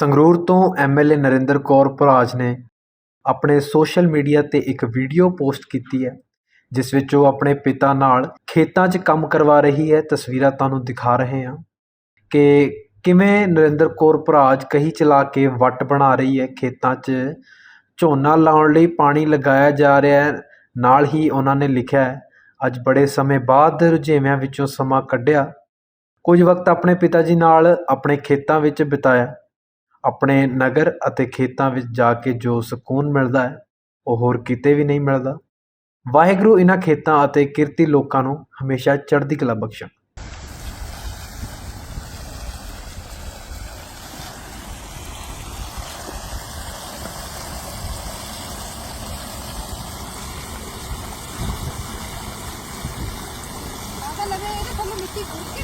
ਸੰਗਰੂਰ ਤੋਂ ਐਮਐਲਏ ਨਰਿੰਦਰ ਕੌਰ ਭਰਾਜ ਨੇ ਆਪਣੇ ਸੋਸ਼ਲ ਮੀਡੀਆ 'ਤੇ ਇੱਕ ਵੀਡੀਓ ਪੋਸਟ ਕੀਤੀ ਹੈ, ਜਿਸ ਵਿੱਚ ਉਹ ਆਪਣੇ ਪਿਤਾ ਨਾਲ ਖੇਤਾਂ 'ਚ ਕੰਮ ਕਰਵਾ ਰਹੀ ਹੈ। ਤਸਵੀਰਾਂ ਤੁਹਾਨੂੰ ਦਿਖਾ ਰਹੇ ਹਾਂ ਕਿ ਕਿਵੇਂ ਨਰਿੰਦਰ ਕੌਰ ਭਰਾਜ ਕਹੀ ਚਲਾ ਕੇ ਵੱਟ ਬਣਾ ਰਹੀ ਹੈ ਖੇਤਾਂ 'ਚ। ਝੋਨਾ ਲਾਉਣ ਲਈ ਪਾਣੀ ਲਗਾਇਆ ਜਾ ਰਿਹਾ ਹੈ, ਨਾਲ ਹੀ ਉਹਨਾਂ ਨੇ ਲਿਖਿਆ ਹੈ, ਅੱਜ ਬੜੇ ਸਮੇਂ ਬਾਅਦ ਰੁਝੇਵਿਆਂ ਵਿੱਚੋਂ ਸਮਾਂ ਕੱਢਿਆ। ਕੁਝ ਵਕਤ ਆਪਣੇ ਪਿਤਾ ਜੀ ਨਾਲ ਆਪਣੇ ਖੇਤਾਂ ਵਿੱਚ ਬਿਤਾਇਆ। ਆਪਣੇ ਨਗਰ ਅਤੇ ਖੇਤਾਂ ਵਿੱਚ ਜਾ ਕੇ ਜੋ ਸਕੂਨ ਮਿਲਦਾ ਹੈ, ਉਹ ਹੋਰ ਕਿਤੇ ਵੀ ਨਹੀਂ ਮਿਲਦਾ। ਵਾਹਿਗੁਰੂ ਇਹਨਾਂ ਖੇਤਾਂ ਅਤੇ ਕਿਰਤੀ ਲੋਕਾਂ ਨੂੰ ਹਮੇਸ਼ਾ ਚੜ੍ਹਦੀ ਕਲਾ ਬਖਸ਼ਣ। ਲੱਗੇ ਇਹਦੇ ਕੋਲ ਮਿੱਟੀ ਖੁੱਟ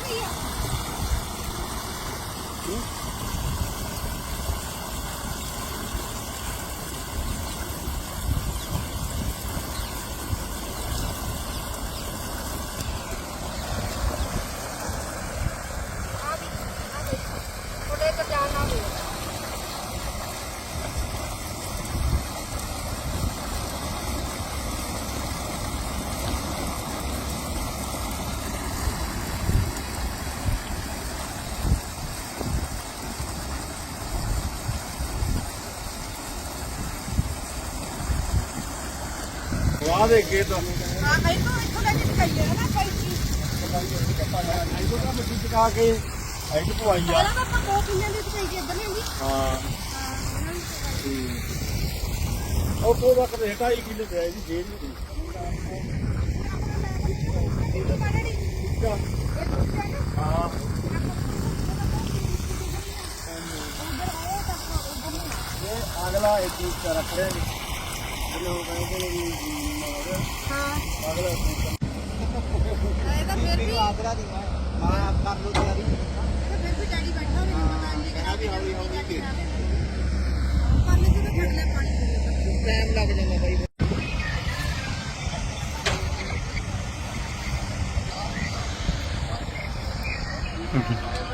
ਆ ਦੇ ਕੇ ਤਾਂ। ਹਾਂ ਨਹੀਂ ਤਾਂ ਇੱਥੋਂ ਲੈ ਕੇ ਕਹੀਏ ਨਾ ਕੋਈ ਚੀਜ਼। ਚਕਾ ਕੇ ਐਡ ਪਵਾਈ ਆ। ਪਹਿਲਾਂ ਤਾਂ ਆਪਾਂ ਦੋ ਕਿੰਨੇ ਦੀ ਚਕਾਈ ਇੱਧਰ ਨਹੀਂ ਆਉਂਦੀ। ਹਾਂ। ਉਹ ਤੋਂ ਵਕਤ ਹਟਾਈ ਕਿਲੋ ਪਿਆ ਜੀ ਜੇਲ੍ਹ ਦੀ ਹਾਂ। ਅਗਲਾ ਇੱਕ ਰੱਖ ਰਹੇ ਨੇ ਲੋਕ ਕਹਿੰਦੇ ਨੇ ਵੀ ਹਾਂ। ਇਹ ਤਾਂ ਫਿਰ ਵੀ ਆਦਰਾ ਦੀ ਮਾਂ ਮਾਂ ਕਰ ਲੋ ਤਿਆਰੀ ਫਿਰ ਵੀ ਡੈਡੀ ਬੈਠਾ ਹੋਵੇ ਨਾ ਪਤਾ ਨਹੀਂ ਕਿਹੜਾ ਵੀ ਹੌਲੀ ਹੌਲੀ ਕੇ ਪਰ ਨਹੀਂ ਜਦੋਂ ਫੜ ਲੈ ਪਾਣੀ ਟਾਈਮ ਲੱਗ ਜਾਂਦਾ ਬਾਈ Mm-hmm.